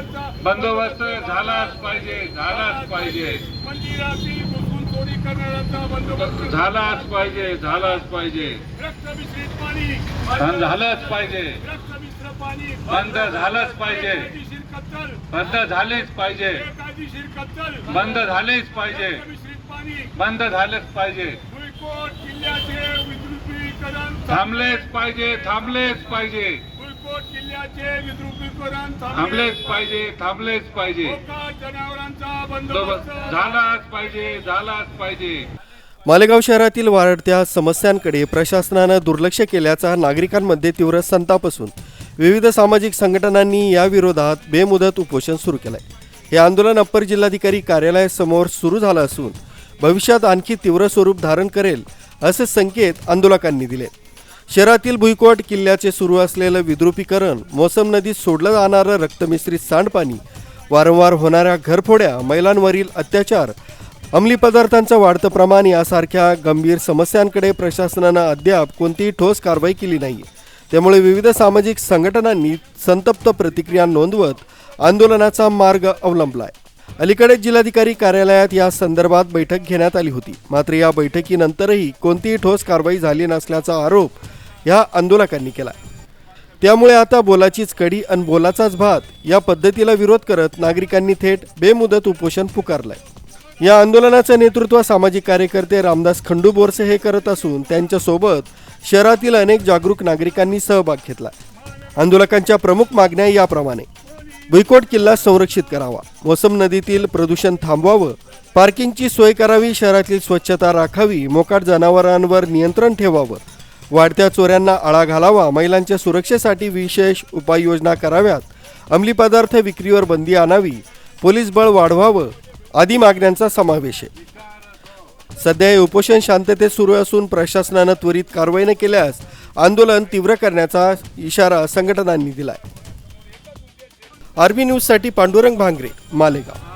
बंदोबस्त झालाच पाहिजे झालाच पाहिजे. झालाच पाहिजे झालाच पाहिजे. झालंच पाहिजे. बंद झालंच पाहिजे. बंद झालेच पाहिजे. बंद झालेच पाहिजे. बंद झालेच पाहिजे. थांबलेच पाहिजे थांबलेच पाहिजे. किल्ल्याचे विद्रुपीकरण थांबलेच पाहिजे थांबलेच पाहिजे. जनावरांचा बंदोबस्त. झालाच पाहिजे झालाच पाहिजे. मालेगाव शहरातील वाढत्या समस्यांकडे प्रशासनानं दुर्लक्ष केल्याचा नागरिकांमध्ये तीव्र संताप असून विविध सामाजिक संघटनांनी या विरोधात बेमुदत उपोषण सुरू केलंय. हे आंदोलन अप्पर जिल्हाधिकारी कार्यालयासमोर सुरू झालं असून भविष्यात आणखी तीव्र स्वरूप धारण करेल असे संकेत आंदोलकांनी दिले शहरातील भुईकोट किल्ल्याचे सुरू असलेलं विद्रुपीकरण मोसम नदीत सोडलं जाणारं रक्तमिश्रित सांडपाणी वारंवार होणाऱ्या घरफोड्या महिलांवरील अत्याचार अंमली पदार्थांचं वाढतं प्रमाण यासारख्या गंभीर समस्यांकडे प्रशासनानं अद्याप कोणतीही ठोस कारवाई केली नाही. त्यामुळे विविध सामाजिक संघटनांनी संतप्त प्रतिक्रिया नोंदवत आंदोलनाचा मार्ग अवलंबलाय. अलीकडेच जिल्हाधिकारी कार्यालयात या संदर्भात बैठक घेण्यात आली होती. मात्र या बैठकीनंतरही कोणतीही ठोस कारवाई झाली नसल्याचा आरोप ह्या आंदोलकांनी केला त्यामुळे आता बोलाचीच कडी आणि बोलाचाच भात या पद्धतीला विरोध करत नागरिकांनी थेट बेमुदत उपोषण पुकारलंय. या आंदोलनाचं नेतृत्व सामाजिक कार्यकर्ते रामदास खंडू बोरसे हे करत असून त्यांच्यासोबत शहरातील अनेक जागरूक नागरिकांनी सहभाग घेतला. आंदोलकांच्या प्रमुख मागण्या याप्रमाणे. भुईकोट किल्ला संरक्षित करावा. मोसम नदीतील प्रदूषण थांबवावं. पार्किंगची सोय करावी. शहरातील स्वच्छता राखावी. मोकाट जनावरांवर नियंत्रण ठेवावं. वाढत्या चोऱ्यांना आळा घालावा महिलांच्या सुरक्षेसाठी विशेष उपाययोजना कराव्यात. अंमली पदार्थ विक्रीवर बंदी आणावी पोलीस बळ वाढवावं आदी मागण्यांचा समावेश आहे. सध्या हे उपोषण शांततेत सुरू असून प्रशासनानं त्वरित कारवाई न केल्यास आंदोलन तीव्र करण्याचा इशारा संघटनांनी दिलाय. आरबी न्यूजसाठी पांडुरंग भांगरे मालेगाव.